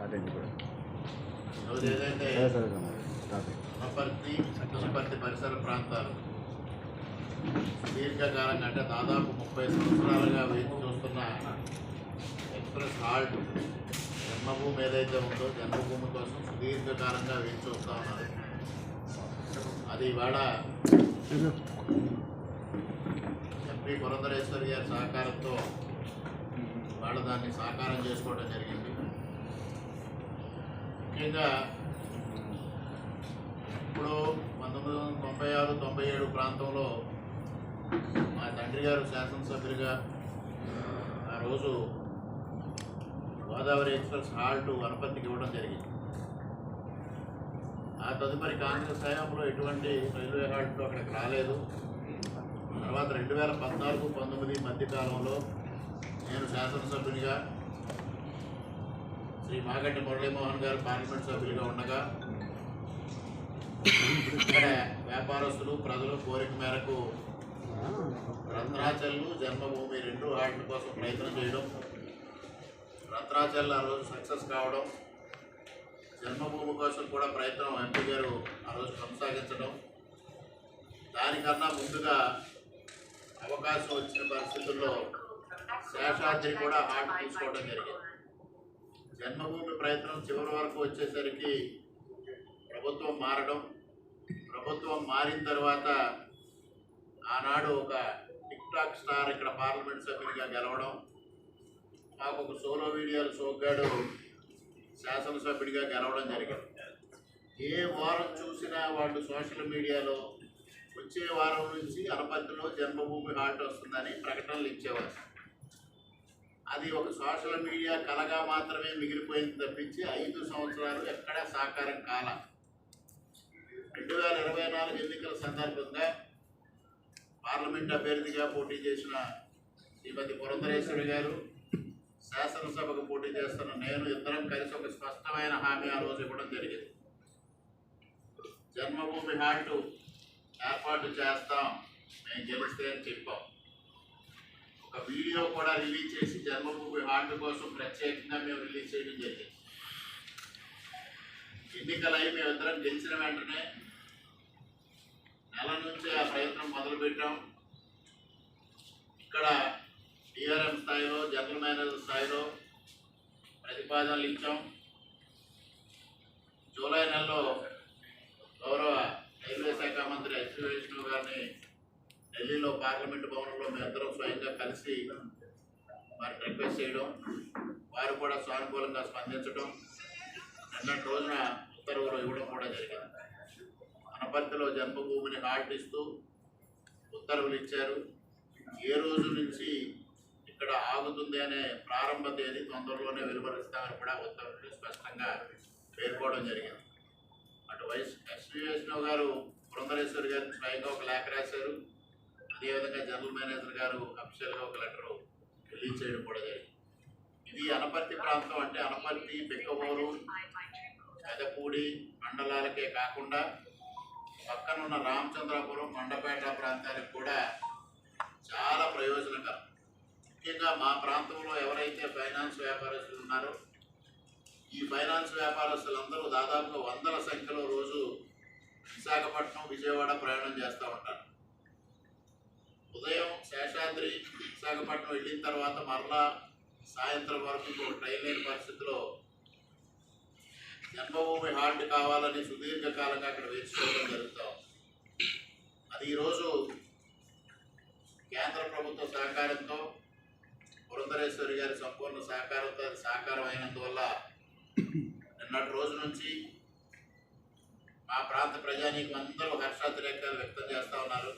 Start అయింది కూడా వనపర్తి వనపర్తి పరిసర ప్రాంతాలు దీర్ఘకాలంగా అంటే దాదాపు ముప్పై సంవత్సరాలుగా వేచి చూస్తున్న ఎక్స్ప్రెస్ హాల్ట్ జన్మభూమి ఏదైతే ఉందో జన్మభూమి కోసం సుదీర్ఘకాలంగా వేచి చూస్తూ ఉన్నారు. అది ఇవాళ ఎంపీ పురంధరేశ్వరి గారి సహకారంతో ఇవాళ దాన్ని సాకారం చేసుకోవడం జరిగింది. ముఖ్యంగా ఇప్పుడు పంతొమ్మిది వందల తొంభై ఆరు తొంభై ఏడు ప్రాంతంలో మా తండ్రి గారు శాసనసభ్యులుగా ఆ రోజు గోదావరి ఎక్స్ప్రెస్ హాల్ట్ వనపర్తికి ఇవ్వడం జరిగింది. ఆ తదుపరి కాంగ్రెస్ హయాంలో ఎటువంటి రైల్వే హాల్ట్లు అక్కడికి రాలేదు. తర్వాత రెండు వేల పద్నాలుగు పంతొమ్మిది మధ్యకాలంలో నేను శాసనసభ్యునిగా శ్రీ మాగంటి మురళీమోహన్ గారు పార్లమెంట్ సభ్యులుగా ఉండగా ఇక్కడ వ్యాపారస్తులు ప్రజలు కోరిక మేరకు రత్నాచల్లు జన్మభూమి రెండు వాటి కోసం ప్రయత్నం చేయడం రంధ్రాచల్ ఆ రోజు సక్సెస్ కావడం జన్మభూమి కోసం కూడా ప్రయత్నం ఎంపీ గారు ఆ రోజు కొనసాగించడం దానికన్నా ముందుగా అవకాశం వచ్చిన పరిస్థితుల్లో శేషాద్రి కూడా హార్ట్ తీసుకోవడం జరిగింది. జన్మభూమి ప్రయత్నం చివరి వరకు వచ్చేసరికి ప్రభుత్వం మారడం ప్రభుత్వం మారిన తర్వాత ఆనాడు ఒక టిక్ టాక్ స్టార్ ఇక్కడ పార్లమెంట్ సభ్యునిగా గెలవడం మాకు ఒక సోలో వీడియోలు సోగ్గాడు శాసనసభ్యుడిగా గెలవడం జరిగింది. ఏ వారం చూసినా వాళ్ళు సోషల్ మీడియాలో వచ్చే వారం నుంచి అనపత్తిలో జన్మభూమి హాట్ వస్తుందని ప్రకటనలు ఇచ్చేవారు. అది ఒక సోషల్ మీడియా కలగా మాత్రమే మిగిలిపోయింది తప్పించి ఐదు సంవత్సరాలు ఎక్కడా సాకారం కాల. రెండు వేల ఇరవై నాలుగు ఎన్నికల సందర్భంగా పార్లమెంట్ అభ్యర్థిగా పోటీ చేసిన శ్రీమతి పురంధరేశ్వరి గారు శాసనసభకు పోటీ చేస్తున్న నేను ఇద్దరం కలిసి ఒక స్పష్టమైన హామీ ఆ రోజు ఇవ్వడం జరిగింది. జన్మభూమి హాల్ట్ ఏర్పాటు చేస్తాం మేము గెలిస్తే అని చెప్పాం. ఒక వీడియో కూడా రిలీజ్ చేసి జన్మభూమి హాల్ట్ కోసం ప్రత్యేకంగా మేము రిలీజ్ చేయడం జరిగింది. ఎన్నికలై మేమిద్దరం గెలిచిన వెంటనే నెల నుంచి ఆ ప్రయత్నం మొదలుపెట్టాం. ఇక్కడ డిఆర్ఎం స్థాయిలో జనరల్ మేనేజర్ స్థాయిలో ప్రతిపాదనలు ఇచ్చాం. జూలై నెలలో గౌరవ రైల్వే శాఖ మంత్రి ఎస్వి వైష్ణవ్ గారిని ఢిల్లీలో పార్లమెంట్ భవనంలో మేమందరం స్వయంగా కలిసి వారికి రిక్వెస్ట్ చేయడం వారు కూడా సానుకూలంగా స్పందించడం నిన్నటి రోజున ఉత్తర్వులు ఇవ్వడం కూడా జరిగింది. అనపర్తిలో జన్మభూమిని హాల్ట్ ఇస్తూ ఉత్తర్వులు ఇచ్చారు. ఏ రోజు నుంచి ఇక్కడ ఆగుతుంది అనే ప్రారంభ తేదీ తొందరలోనే వెలువరిస్తామని కూడా ఉత్తర్వులు స్పష్టంగా పేర్కోవడం జరిగింది. అటు వైస్ ఎస్వి వైష్ణవ్ గారు బృందరేశ్వరి గారికి స్వయంగా ఒక లేఖ రాశారు. అదేవిధంగా జనరల్ మేనేజర్ గారు అఫీషియల్గా ఒక లెటర్ రిలీజ్ చేయడం కూడా జరిగింది. ఇది అనపర్తి ప్రాంతం అంటే అనపర్తి బిక్కమూరు పెదపూడి మండలాలకే కాకుండా పక్కనున్న రామచంద్రాపురం మండపేట ప్రాంతాలకు కూడా చాలా ప్రయోజనకరం. ముఖ్యంగా మా ప్రాంతంలో ఎవరైతే ఫైనాన్స్ వ్యాపారస్తులు ఉన్నారో ఈ ఫైనాన్స్ వ్యాపారస్తులందరూ దాదాపుగా వందల సంఖ్యలో రోజు విశాఖపట్నం విజయవాడ ప్రయాణం చేస్తూ ఉంటారు. ఉదయం శేషాద్రి విశాఖపట్నం వెళ్ళిన తర్వాత మరలా సాయంత్రం వరకు ఇంకొక ట్రైన్ లేని పరిస్థితిలో జన్మభూమి హాల్ట్ కావాలని సుదీర్ఘకాలంగా అక్కడ వేసుకోవడం జరుగుతాం అది ఈరోజు కేంద్ర ప్రభుత్వ సహకారంతో పురంధరేశ్వరి గారి సంపూర్ణ సహకారంతో అది సాకారం అయినందువల్ల నిన్నటి రోజు నుంచి మా ప్రాంత ప్రజానీకం అందరూ హర్షాతిరేకాలు వ్యక్తం చేస్తూ ఉన్నారు.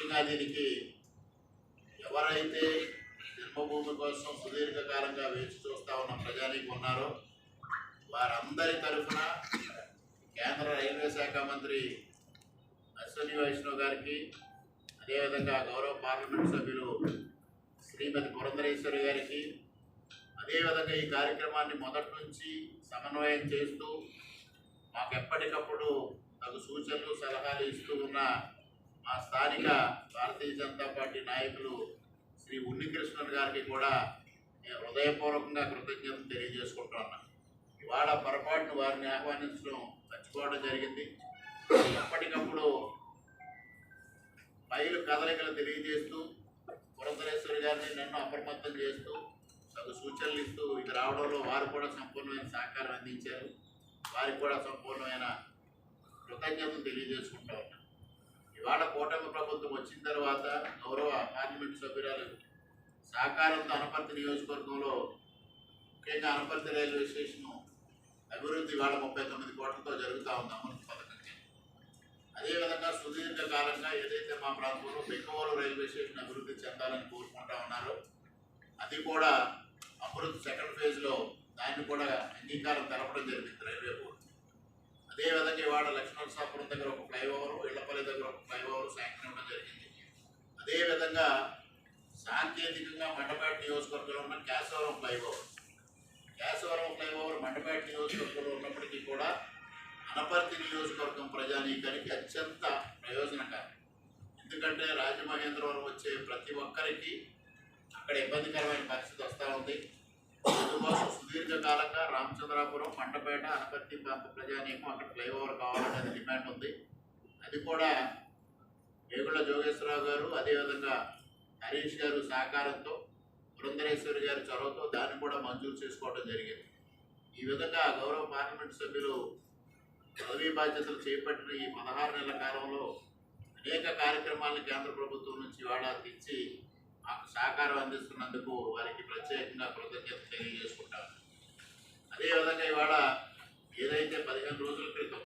ముఖ్యంగా దీనికి ఎవరైతే జన్మభూమి కోసం సుదీర్ఘకాలంగా వేచి చూస్తూ ఉన్న ప్రజానికి ఉన్నారో వారందరి తరఫున కేంద్ర రైల్వే శాఖ మంత్రి అశ్విని వైష్ణవ్ గారికి అదేవిధంగా గౌరవ పార్లమెంట్ సభ్యులు శ్రీమతి పురంధరేశ్వరి గారికి అదేవిధంగా ఈ కార్యక్రమాన్ని మొదటి నుంచి సమన్వయం చేస్తూ మాకు ఎప్పటికప్పుడు తగు సూచనలు సలహాలు ఇస్తూ ఉన్న మా స్థానిక భారతీయ జనతా పార్టీ నాయకులు శ్రీ ఉన్నికృష్ణన్ గారికి కూడా నేను హృదయపూర్వకంగా కృతజ్ఞతలు తెలియజేసుకుంటా ఉన్నా. ఇవాళ పొరపాటును వారిని ఆహ్వానించడం మర్చిపోవడం జరిగింది. ఎప్పటికప్పుడు పైలు కదలికలు తెలియజేస్తూ పురంధరేశ్వరి గారిని నన్ను అప్రమత్తం చేస్తూ తగు సూచనలు ఇస్తూ ఇది రావడంలో వారు కూడా సంపూర్ణమైన సహకారం అందించారు. వారికి కూడా సంపూర్ణమైన కృతజ్ఞతలు తెలియజేసుకుంటా ఉన్నాను ఇవాళ కూటమి ప్రభుత్వం వచ్చిన తర్వాత గౌరవ పార్లమెంట్ సభ్యురాలు సహకారంతో అనపర్తి నియోజకవర్గంలో ముఖ్యంగా అనపర్తి రైల్వే స్టేషన్ అభివృద్ధి ఇవాళ ముప్పై తొమ్మిది కోట్లతో జరుగుతూ ఉంది అమృత పథకం అదేవిధంగా సుదీర్ఘ కాలంగా ఏదైతే మా ప్రాంతంలో బెక్కవోలు రైల్వే స్టేషన్ అభివృద్ధి చెందాలని కోరుకుంటా ఉన్నారో అది కూడా అమృత్ సెకండ్ ఫేజ్లో దాన్ని కూడా అంగీకారం తెలపడం జరిగింది రైల్వే బోర్డు. అదేవిధంగా ఇవాళ లక్ష్మణసాపురం దగ్గర ఒక ఫ్లైఓవర్ ఇళ్ళపల్లి దగ్గర ఒక ఫ్లైఓవర్ శాంక్షన్ ఇవ్వడం జరిగింది. అదేవిధంగా సాంకేతికంగా మండపేట నియోజకవర్గంలో ఉన్న కేశవరం ఫ్లైఓవర్. కేశవరం ఫ్లైఓవర్ మండపేట నియోజకవర్గంలో ఉన్నప్పటికీ కూడా అనపర్తి నియోజకవర్గం ప్రజానీకానికి అత్యంత ప్రయోజనకరం. ఎందుకంటే రాజమహేంద్రవరం వచ్చే ప్రతి ఒక్కరికి అక్కడ ఇబ్బందికరమైన పరిస్థితి వస్తూ ఉంది. అందుకోసం సుదీర్ఘకాలంగా రామచంద్రాపురం మండపేట అనపర్తి ప్రాంత ప్రజానీకం అక్కడ ఫ్లైఓవర్ కావాలనేది డిమాండ్ ఉంది. అది కూడా వేగుళ్ళ జోగేశ్వరరావు గారు అదేవిధంగా హరీష్ గారు సహకారంతో బృందరేశ్వరి గారి చొరవతో దాన్ని కూడా మంజూరు చేసుకోవడం జరిగింది. ఈ విధంగా గౌరవ పార్లమెంట్ సభ్యులు పదవీ బాధ్యతలు చేపట్టిన ఈ పదహారు నెలల కాలంలో అనేక కార్యక్రమాలను కేంద్ర ప్రభుత్వం నుంచి ఇవాళ తెచ్చి మాకు సహకారం అందిస్తున్నందుకు వారికి ప్రత్యేకంగా కృతజ్ఞత తెలియజేసుకుంటాను. అదేవిధంగా ఇవాళ ఏదైతే పదిహేను రోజుల క్రితం